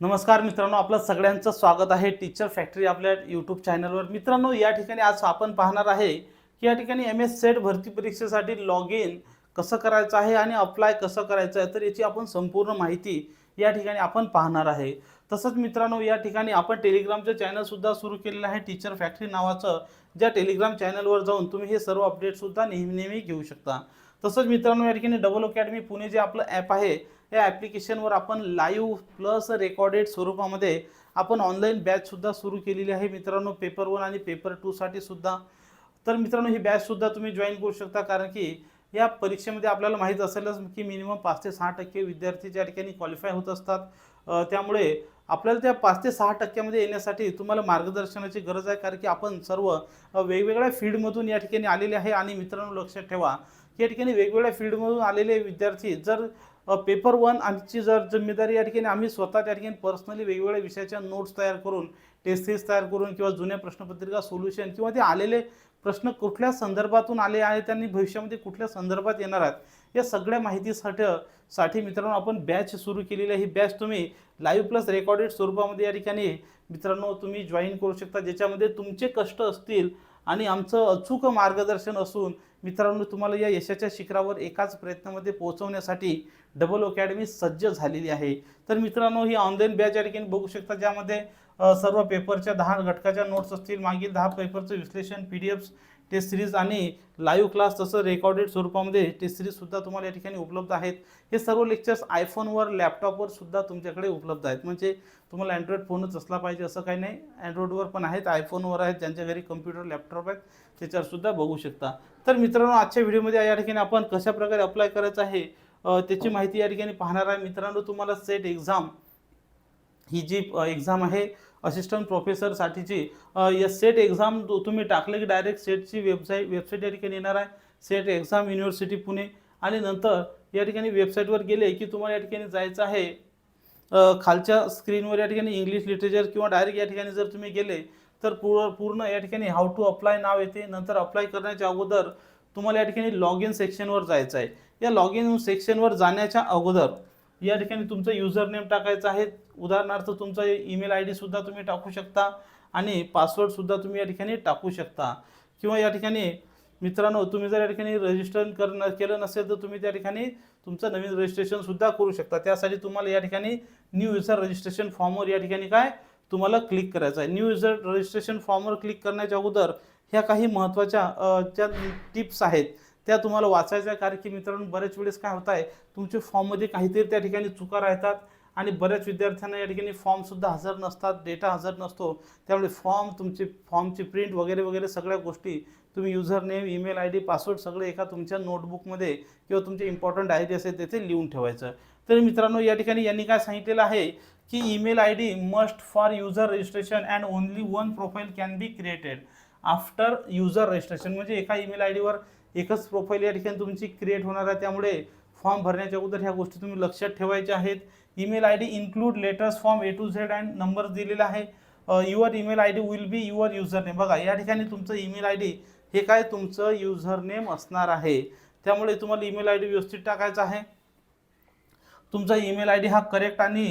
नमस्कार मित्रांनो आपलं सगळ्यांचं स्वागत आहे टीचर फॅक्टरी आपल्या यूट्यूब चॅनलवर मित्रांनो या ठिकाणी आज आपण पाहणार आहे की या ठिकाणी एम एस सेट भरती परीक्षेसाठी लॉग इन कसं करायचं आहे आणि अप्लाय कसं करायचं आहे तर याची आपण संपूर्ण माहिती या ठिकाणी आपण पाहणार आहे. तसंच मित्रांनो या ठिकाणी आपण टेलिग्रामचं चॅनलसुद्धा सुरू केलेलं आहे टीचर फॅक्टरी नावाचं. ज्या टेलिग्राम चॅनलवर जाऊन तुम्ही हे सर्व अपडेटसुद्धा नेहमी नेहमी घेऊ शकता. तसंच मित्रांनो या ठिकाणी डबल अकॅडमी पुणे जे आपलं ॲप आहे या ॲप्लिकेशनवर आपण लाईव्ह प्लस रेकॉर्डेड स्वरूपामध्ये आपण ऑनलाईन बॅचसुद्धा सुरू केलेली आहे. मित्रांनो पेपर वन आणि पेपर टूसाठी सुद्धा. तर मित्रांनो ही बॅचसुद्धा तुम्ही जॉईन करू शकता कारण की या परीक्षेमध्ये आपल्याला माहीत असेलच की मिनिमम पाच ते सहा टक्के विद्यार्थी ज्या ठिकाणी क्वालिफाय होत असतात त्यामुळे आपल्याला त्या पाच ते सहा टक्क्यामध्ये येण्यासाठी तुम्हाला मार्गदर्शनाची गरज आहे कारण की आपण सर्व वेगवेगळ्या फील्डमधून या ठिकाणी आलेले आहे. आणि मित्रांनो लक्षात ठेवा की या ठिकाणी वेगवेगळ्या फील्डमधून आलेले विद्यार्थी जर पेपर वन आमची जर जिम्मेदारी या ठिकाणी आम्ही स्वतः त्या ठिकाणी पर्सनली वेगवेगळ्या विषयाच्या नोट्स तयार करून टेस्ट सिरीज तयार करून किंवा जुन्या प्रश्नपत्रिका सोल्युशन किंवा ते आलेले प्रश्न कुठल्या संदर्भातून आले आहेत त्यांनी भविष्यामध्ये कुठल्या संदर्भात येणार आहेत या सगळ्या माहितीसाठी साठी मित्रांनो आपण बॅच सुरू केलेली आहे. ही बॅच तुम्ही लाईव्ह प्लस रेकॉर्डेड स्वरूपामध्ये या ठिकाणी मित्रांनो तुम्ही जॉईन करू शकता. ज्याच्यामध्ये तुमचे कष्ट असतील आणि आमचं अचूक मार्गदर्शन असून मित्रांनो तुम्हाला या यशाच्या शिखरावर एकाच प्रयत्नामध्ये पोहोचवण्यासाठी डबल अकॅडमी सज्ज झालेली आहे. तर मित्रांनो ही ऑनलाईन बॅच या ठिकाणी बघू शकता ज्यामध्ये सर्व पेपरच्या दहा घटकाच्या नोट्स असतील मागील दहा पेपरचं विश्लेषण P D Fs test series आणि लाईव्ह क्लास तसं रेकॉर्डेड स्वरूपामध्ये टेस्ट सिरीजसुद्धा तुम्हाला या ठिकाणी उपलब्ध आहेत. हे सर्व लेक्चर्स आयफोनवर लॅपटॉपवर सुद्धा तुमच्याकडे उपलब्ध आहेत. म्हणजे तुम्हाला अँड्रॉइड फोनच असला पाहिजे असं काही नाही. अँड्रॉइडवर पण आहेत आयफोनवर आहेत ज्यांच्या घरी कम्प्युटर लॅपटॉप आहेत त्याच्यावरसुद्धा बघू शकता. तर मित्रांनो आजच्या व्हिडिओमध्ये या ठिकाणी आपण कशा प्रकारे अप्लाय करायचं आहे त्याची माहिती या ठिकाणी पाहणार आहे. मित्रांनो तुम्हाला सेट एक्झाम ही जी एक्झाम आहे असिस्टंट प्रोफेसरसाठीची या सेट एक्झाम तुम्ही टाकले की डायरेक्ट सेटची वेबसाईट वेबसाईट या ठिकाणी येणार आहे. SET exam university Pune. आणि नंतर या ठिकाणी वेबसाईटवर गेले की तुम्हाला या ठिकाणी जायचं आहे खालच्या स्क्रीनवर या ठिकाणी इंग्लिश लिटरेचर किंवा डायरेक्ट या ठिकाणी जर तुम्ही गेले तर पूर्ण पूर्ण या ठिकाणी हाऊ टू अप्लाय नाव येते. नंतर अप्लाय करण्याच्या अगोदर तुम्हाला या ठिकाणी लॉग इन सेक्शनवर जायचं आहे. या लॉग इन सेक्शनवर जाण्याच्या अगोदर या ठिकाणी तुमचं युजर नेम टाकायचं आहे. उदाहरणार्थ तुमचा ईमेल आय डीसुद्धा तुम्ही टाकू शकता आणि पासवर्डसुद्धा तुम्ही या ठिकाणी टाकू शकता. किंवा या ठिकाणी मित्रांनो तुम्ही जर या ठिकाणी रजिस्टर करणं केलं नसेल तर तुम्ही त्या ठिकाणी तुमचं नवीन रजिस्ट्रेशनसुद्धा करू शकता. त्यासाठी तुम्हाला या ठिकाणी न्यू युजर रजिस्ट्रेशन फॉर्मवर या ठिकाणी काय? तुम्हाला क्लिक करायचं आहे. न्यू युजर रजिस्ट्रेशन फॉर्मवर क्लिक करण्याच्या अगोदर ह्या काही महत्त्वाच्या ज्या टिप्स आहेत त्या तुम्हाला वाचायच्या कारण की मित्रांनो बऱ्याच वेळेस काय होत आहे तुमच्या फॉर्ममध्ये काहीतरी त्या ठिकाणी चुका राहतात. आणि बऱ्याच विद्यार्थ्यांना या ठिकाणी फॉर्मसुद्धा हजर नसतात डेटा हजर नसतो. त्यामुळे फॉर्म तुमची फॉर्मची प्रिंट वगैरे वगैरे सगळ्या गोष्टी तुम्ही user name email I D password सगळे एका तुमच्या नोटबुकमध्ये किंवा तुमचे इम्पॉर्टंट डायरी असेल तेथे लिहून ठेवायचं. तर मित्रांनो या ठिकाणी यांनी काय सांगितलेलं आहे की email I D must for user registration and only one profile can be created after user registration म्हणजे एका ईमेल आय डीवर एकच प्रोफाईल या ठिकाणी तुमची क्रिएट होणार आहे. त्यामुळे फॉर्म भरण्याच्या अगोदर ह्या गोष्टी तुम्ही लक्षात ठेवायच्या आहेत. Email I D include letters form A to Z and number दिलेला आहे. Your email I D will be your user name बघा या ठिकाणी तुमचं ईमेल आय डी हे काय? तुमचं युझर नेम असणार आहे. त्यामुळे तुम्हाला ईमेल आय डी व्यवस्थित टाकायचा आहे. तुमचा ईमेल आय डी हा करेक्ट आणि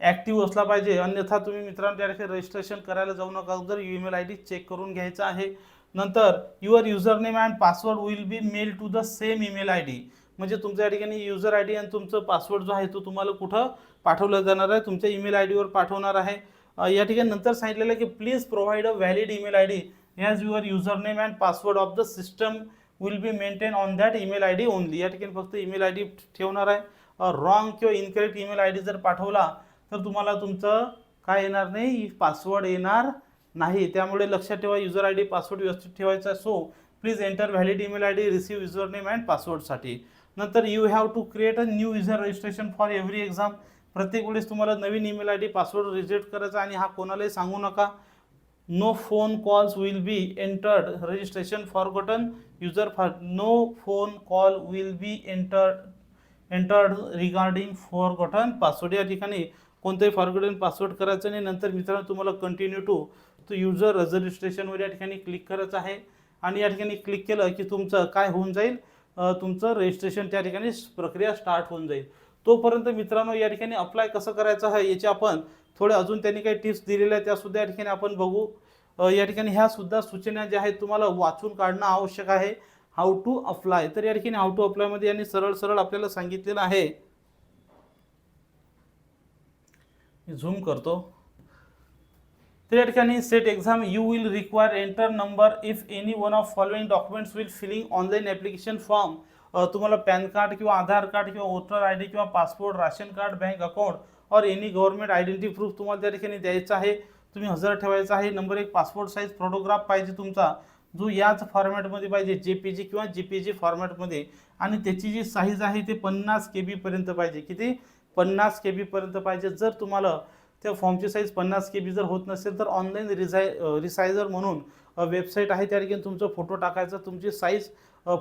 ॲक्टिव्ह असला पाहिजे. अन्यथा तुम्ही मित्रांनो त्या ठिकाणी रजिस्ट्रेशन करायला जाऊ नका. अगोदर ईमेल आय डी चेक करून घ्यायचा आहे. नंतर your user name and password will be mail to the same email I D म्हणजे तुमच्या या ठिकाणी युजर आय डी आणि तुमचं पासवर्ड जो आहे तो तुम्हाला कुठं पाठवला जाणार आहे? तुमच्या ईमेल आय डीवर पाठवणार आहे. या ठिकाणी नंतर सांगितलेलं आहे की please provide a valid email I D as your user name and password of the system will be maintain on that email I D only या ठिकाणी फक्त ईमेल आय डी ठेवणार आहे. रॉंग किंवा इनकरेक्ट ईमेल आय डी जर पाठवला तर तुम्हाला तुमचं काय येणार नाही? पासवर्ड येणार नाही. त्यामुळे लक्षात ठेवा युजर आय डी पासवर्ड व्यवस्थित ठेवायचा so please enter valid email I D receive user name and पासवर्डसाठी नंतर you have to create a new user registration for every exam प्रत्येक वेळेस तुम्हाला नवीन email I D password reject करायचा आणि हा कोणालाही सांगू नका. No phone calls will be entered registration forgotten user for no phone call will be entered entered regarding forgotten password या ठिकाणी कोणताही फॉरगॉटन पासवर्ड करायचं नाही. नंतर मित्रांनो तुम्हाला कंटिन्यू टू तो युजर रजिस्ट्रेशनवर या ठिकाणी क्लिक करायचं आहे. आणि या ठिकाणी क्लिक केलं की तुमचं काय होऊन जाईल? तुमचं रजिस्ट्रेशन त्या ठिकाणी प्रक्रिया स्टार्ट होऊन जाईल. तोपर्यंत मित्रांनो या ठिकाणी अप्लाय कसं करायचं आहे याचे आपण थोडे अजून त्यांनी काही टिप्स दिलेल्या आहेत त्या सुद्धा या ठिकाणी आपण बघू. या ठिकाणी ह्या सुद्धा सूचना ज्या आहेत तुम्हाला वाचून काढणं आवश्यक आहे. हाऊ टू अप्लाय तर या ठिकाणी हाऊ टू अप्लायमध्ये यांनी सरळ सरळ आपल्याला सांगितलेलं आहे. मी झूम करतो. तर या ठिकाणी SET exam you will require enter number if any one of following documents will filling online application form तुम्हाला पॅन कार्ड किंवा आधार कार्ड किंवा वोटर आय डी किंवा passport ration card bank account और एनी गव्हर्नमेंट आयडेंटिटी प्रूफ तुम्हाला त्या ठिकाणी द्यायचं आहे. तुम्ही हजर ठेवायचा आहे. नंबर एक पासपोर्ट साईज फोटोग्राफ पाहिजे तुमचा जो याच फॉर्मॅटमध्ये पाहिजे जे पी जी किंवा जी पी जी फॉर्मॅटमध्ये आणि त्याची जी साईज आहे ते पन्नास के बीपर्यंत पाहिजे. किती? पन्नास के बीपर्यंत पाहिजे. जर तुम्हाला त्या फॉर्मची साईज पन्नास के बी जर होत नसेल तर ऑनलाईन रिझाय रिसायझर म्हणून वेबसाईट आहे त्या ठिकाणी तुमचा फोटो टाकायचा. तुमची साईज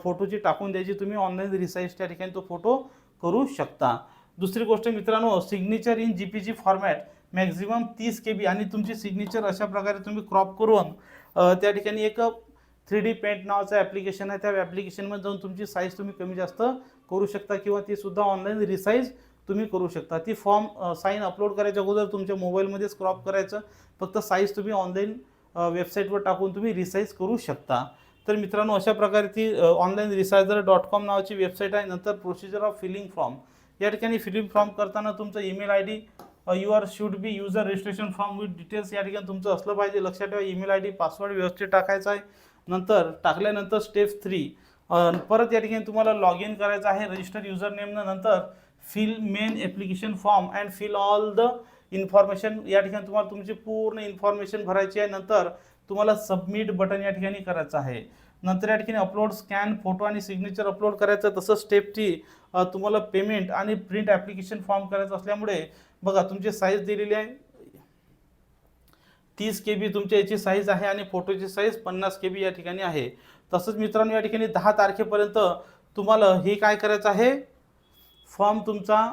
फोटोची टाकून द्यायची तुम्ही ऑनलाईन रिसाईज त्या ठिकाणी तो फोटो करू शकता. दुसरी गोष्ट मित्रांनो signature in J P G format maximum तीस के बी आणि तुमची सिग्नेचर अशा प्रकारे तुम्ही क्रॉप करून त्या ठिकाणी एक थ्री डी पेंट नावाचं ॲप्लिकेशन आहे. त्या ॲप्लिकेशनमध्ये जाऊन तुमची साईज तुम्ही कमी जास्त करू शकता किंवा ती सुद्धा ऑनलाईन रिसाईज तुम्ही करू शकता. ती फॉर्म साईन अपलोड करायच्या अगोदर तुमच्या मोबाईलमध्येच क्रॉप करायचं. फक्त साईज तुम्ही ऑनलाईन वेबसाईटवर टाकून तुम्ही रिसाईज करू शकता. तर मित्रांनो अशा प्रकारे ती ऑनलाईन रिसायझर डॉट कॉम नावाची वेबसाईट आहे. नंतर प्रोसिजर ऑफ फिलिंग फॉर्म या ठिकाणी फिलिंग फॉर्म करताना तुमचं email I D you are should be user registration form with details या ठिकाणी तुमचं असलं पाहिजे. लक्षात ठेवा ईमेल आय डी पासवर्ड व्यवस्थित टाकायचा आहे. नंतर टाकल्यानंतर स्टेप थ्री परत या ठिकाणी तुम्हाला लॉग इन करायचं आहे. रजिस्टर युजर नेमनं नंतर fill main application form and fill all the information या ठिकाणी तुम्हाला तुमची पूर्ण इन्फॉर्मेशन भरायची आहे. नंतर तुम्हाला सबमिट बटन या ठिकाणी करायचं आहे. नंतर या ठिकाणी अपलोड स्कॅन फोटो आणि सिग्नेचर अपलोड करायचं. तसं स्टेपटी तुम्हाला पेमेंट आणि प्रिंट ॲप्लिकेशन फॉर्म करायचं असल्यामुळे बघा तुमची साईज दिलेली आहे. तीस के बी तुमच्या याची साईज आहे आणि फोटोची साईज पन्नास के बी या ठिकाणी आहे. तसंच मित्रांनो या ठिकाणी दहा तारखेपर्यंत तुम्हाला हे काय करायचं आहे? फॉर्म तुमचा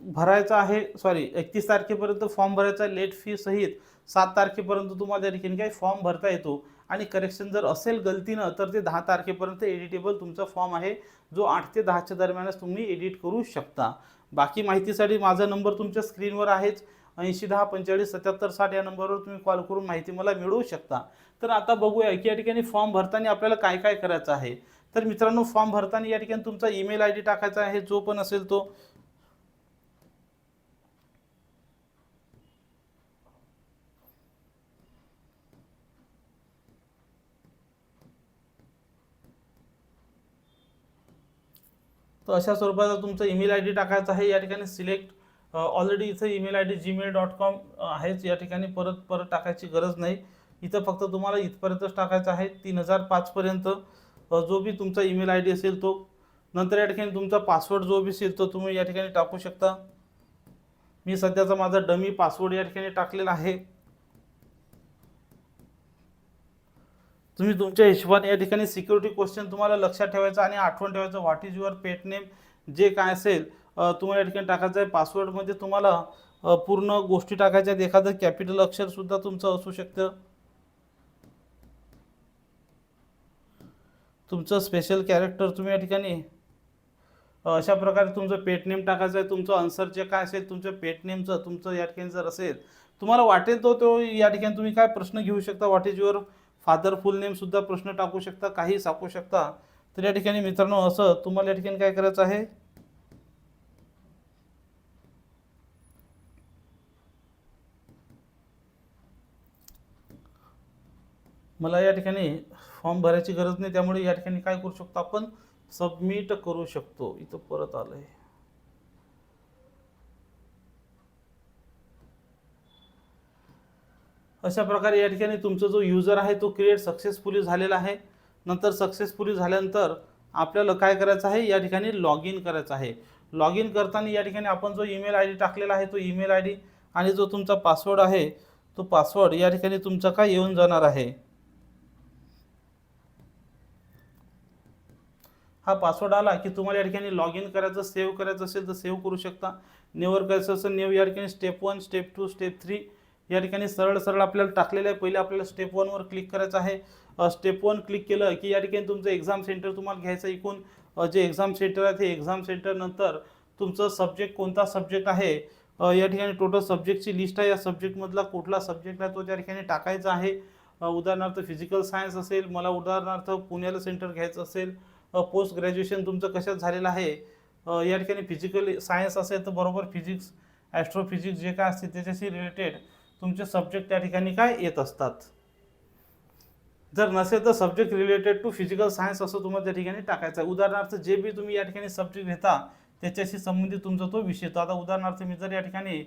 भरायचा आहे सॉरी एकतीस तारखेपर्यंत फॉर्म भरायचा लेट फी सहित सात तारखेपर्यंत तुम्हाला त्या ठिकाणी काही फॉर्म भरता येतो. आणि करेक्शन जर असेल गलतीनं तर ते दहा तारखेपर्यंत एडिटेबल तुमचा फॉर्म आहे जो आठ ते दहाच्या दरम्यानच तुम्ही एडिट करू शकता. बाकी माहितीसाठी माझा नंबर तुमच्या स्क्रीनवर आहेच. ऐंशी दहा पंचेचाळीस सत्याहत्तर साठ या नंबरवर तुम्ही कॉल करून माहिती मला मिळवू शकता. तर आता बघूया की या ठिकाणी फॉर्म भरताना आपल्याला काय काय करायचं आहे? तर मित्रांनो फॉर्म भरताना या ठिकाणी तुमचा ईमेल आय डी टाकायचा आहे जो पण असेल तो. तर अशा स्वरूपाचा तुमचा ईमेल आय डी टाकायचा आहे. या ठिकाणी सिलेक्ट ऑलरेडी इथं email I D Gmail dot com आहेच. या ठिकाणी परत परत टाकायची गरज नाही. इथं फक्त तुम्हाला इथपर्यंतच टाकायचं आहे. तीन हजार पाचपर्यंत. पर्यंत जो बी तुमचा ईमेल आय डी असेल तो. नंतर या ठिकाणी तुमचा पासवर्ड जो बी असेल तो तुम्ही या ठिकाणी टाकू शकता. मी सध्याचा माझा डमी पासवर्ड या ठिकाणी टाकलेला आहे. तुम्ही तुमच्या हिशोबाने या ठिकाणी सिक्युरिटी क्वेश्चन तुम्हाला लक्षात ठेवायचं आणि आठवण ठेवायचं what is your pet name जे काय असेल तुम्हाला या ठिकाणी टाकायचं आहे. पासवर्डमध्ये तुम्हाला पूर्ण गोष्टी टाकायच्या आहेत. एखादं कॅपिटल अक्षरसुद्धा तुमचं असू शकतं. तुमचं स्पेशल कॅरेक्टर तुम्ही या ठिकाणी? अशा प्रकारे तुमचं पेट नेम टाकायचं आहे तुमचं आन्सर जे काय असेल तुमचं पेट नेमचं तुमचं या ठिकाणी जर असेल तुम्हाला वाटेल तो तो या ठिकाणी तुम्ही काय प्रश्न घेऊ शकता? What is your father full नेमसुद्धा प्रश्न टाकू शकता काही सापू शकता? तर या ठिकाणी मित्रांनो असं तुम्हाला या ठिकाणी काय करायचं आहे? मला या ठिकाणी फॉर्म भरायची गरज नाही त्यामुळे या ठिकाणी काय करू शकतो आपण? सबमिट करू शकतो. इथं परत आलंय. अशा प्रकारे या ठिकाणी तुमचा जो युजर आहे तो क्रिएट सक्सेसफुली झालेला आहे. नंतर सक्सेसफुली झाल्यानंतर आपल्याला काय करायचं आहे? या ठिकाणी लॉग इन करायचं आहे. लॉग इन करताना या ठिकाणी आपण जो ईमेल आय डी टाकलेला आहे तो ईमेल आय डी आणि जो तुमचा पासवर्ड आहे तो पासवर्ड या ठिकाणी तुमचा काय येऊन जाणार आहे? हा पासवर्ड आला की तुम्हाला या ठिकाणी लॉग इन करायचं सेव्ह करायचं असेल तर सेव्ह करू शकता. नेवर करायचं असेल नेव या ठिकाणी step one step two step three या ठिकाणी सरळ सरळ आपल्याला टाकलेलं आहे. पहिले आपल्याला स्टेप वनवर क्लिक करायचं आहे. स्टेप वन क्लिक केलं की या ठिकाणी तुमचं एक्झाम सेंटर तुम्हाला घ्यायचं इकून जे एक्झाम सेंटर आहे ते एक्झाम सेंटरनंतर तुमचं सब्जेक्ट कोणता सब्जेक्ट आहे? या ठिकाणी टोटल सब्जेक्टची लिस्ट आहे. या सब्जेक्टमधला कुठला सब्जेक्ट आहे तो त्या ठिकाणी टाकायचा आहे. उदाहरणार्थ फिजिकल सायन्स असेल मला उदाहरणार्थ पुण्याला सेंटर घ्यायचं असेल. पोस्ट ग्रॅज्युएशन तुमचं कशात झालेलं आहे? या ठिकाणी फिजिकल सायन्स असेल तर बरोबर फिजिक्स ॲस्ट्रोफिजिक्स जे काय असते त्याच्याशी रिलेटेड तुमचे सब्जेक्ट त्या ठिकाणी काय येत असतात? जर नसेल तर subject related to physical science असं तुम्हाला त्या ठिकाणी टाकायचं आहे. उदाहरणार्थ जे बी तुम्ही या ठिकाणी सब्जेक्ट घेता त्याच्याशी संबंधित तुमचा तो विषय येतो आता उदाहरणार्थ मी जर या ठिकाणी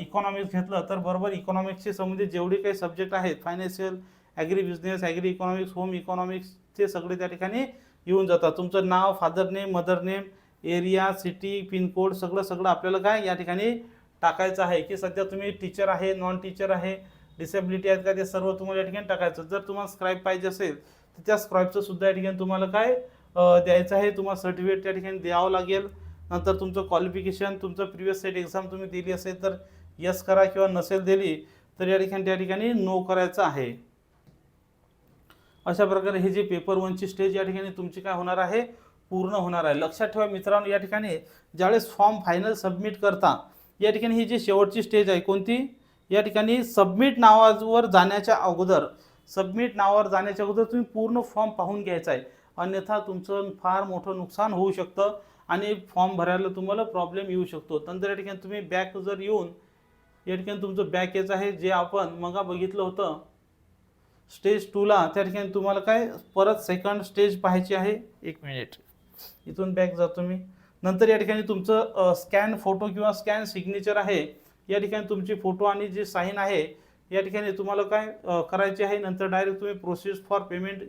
इकॉनॉमिक्स घेतलं तर बरोबर इकॉनॉमिक्सशी संबंधित जेवढे काही सब्जेक्ट आहेत financial agri business agri economics home economics ते सगळे त्या ठिकाणी येऊन जातात. तुमचं नाव father name mother name area city pin code सगळं सगळं आपल्याला काय या ठिकाणी टाकायचं आहे की सध्या तुम्ही टीचर आहे नॉन टीचर आहे डिसेबिलिटी आहेत का ते सर्व तुम्हाला या ठिकाणी टाकायचं जर तुम्हाला स्क्राईब पाहिजे असेल तर त्या स्क्राईबचं सुद्धा या ठिकाणी तुम्हाला काय द्यायचं आहे. तुम्हाला सर्टिफिकेट त्या ठिकाणी द्यावं लागेल. नंतर तुमचं क्वालिफिकेशन तुमचं प्रिव्हियस सेट एक्झाम तुम्ही दिली असेल तर यस करा किंवा नसेल दिली तर या ठिकाणी त्या ठिकाणी नो करायचं आहे. अशा प्रकारे हे जे पेपर वनची स्टेज या ठिकाणी तुमची काय होणार आहे? पूर्ण होणार आहे. लक्षात ठेवा मित्रांनो या ठिकाणी ज्यावेळेस फॉर्म फायनल सबमिट करता या ठिकाणी ही जी शेवटची स्टेज आहे कोणती? या ठिकाणी सबमिट नावावर जाण्याच्या अगोदर सबमिट नावावर जाण्याच्या अगोदर तुम्ही पूर्ण फॉर्म पाहून घ्यायचा आहे. अन्यथा तुमचं फार मोठं नुकसान होऊ शकतं आणि फॉर्म भरायला तुम्हाला प्रॉब्लेम येऊ शकतो. नंतर या ठिकाणी तुम्ही बॅक जर येऊन या ठिकाणी तुमचं बॅक यायचं आहे जे आपण मगा बघितलं होतं स्टेज टूला त्या ठिकाणी तुम्हाला काय परत सेकंड स्टेज पाहायची आहे? एक मिनिट इथून बॅक जातो मी नंतर या ठिकाणी तुमचं स्कॅन फोटो किंवा स्कॅन सिग्नेचर आहे या ठिकाणी तुमची फोटो आणि जी साईन आहे या ठिकाणी तुम्हाला काय करायचे करायची आहे? नंतर डायरेक्ट तुम्ही प्रोसेस फॉर पेमेंट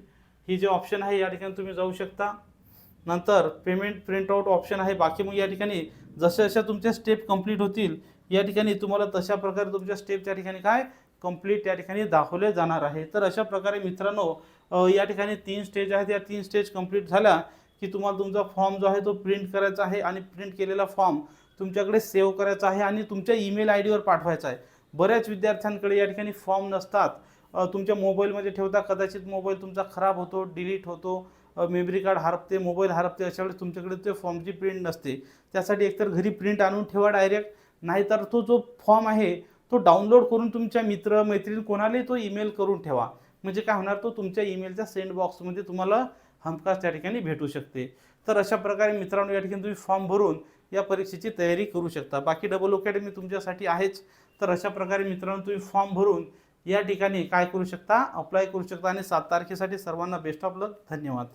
ही जे ऑप्शन आहे या ठिकाणी तुम्ही जाऊ शकता. नंतर पेमेंट प्रिंट आउट ऑप्शन आहे. बाकी मग या ठिकाणी जशा जशा तुमच्या स्टेप कंप्लीट होतील या ठिकाणी तुम्हाला तशा प्रकारे तुमच्या स्टेप त्या ठिकाणी काय? कंप्लीट या ठिकाणी दाखवले जाणार आहे. तर अशा प्रकारे मित्रांनो या ठिकाणी तीन स्टेज आहेत. या तीन स्टेज कंप्लीट झाल्या की तुम्हाला तुमचा फॉर्म जो आहे तो प्रिंट करायचा आहे आणि प्रिंट केलेला फॉर्म तुमच्याकडे सेव्ह करायचा आहे आणि तुमच्या ईमेल आय डीवर पाठवायचा आहे. बऱ्याच विद्यार्थ्यांकडे या ठिकाणी फॉर्म नसतात. तुमच्या मोबाईलमध्ये ठेवता कदाचित मोबाईल तुमचा खराब होतो डिलीट होतो मेमरी कार्ड हरपते मोबाईल हरपते अशा वेळेस तुमच्याकडे ते फॉर्मची प्रिंट नसते. त्यासाठी एकतर घरी प्रिंट आणून ठेवा डायरेक्ट नाहीतर तो जो फॉर्म आहे तो डाउनलोड करून तुमच्या मित्र मैत्रीण कोणालाही तो ईमेल करून ठेवा. म्हणजे काय होणार तो तुमच्या ईमेलच्या सेंड बॉक्समध्ये तुम्हाला हमखास त्या ठिकाणी भेटू शकते. तर अशा प्रकारे मित्रांनो या ठिकाणी तुम्ही फॉर्म भरून या परीक्षेची तयारी करू शकता. बाकी डबल अकॅडमी तुमच्यासाठी आहेच. तर अशा प्रकारे मित्रांनो तुम्ही फॉर्म भरून या ठिकाणी काय करू शकता अप्लाय करू शकता. आणि सात तारखेसाठी सर्वांना बेस्ट ऑफ लक धन्यवाद.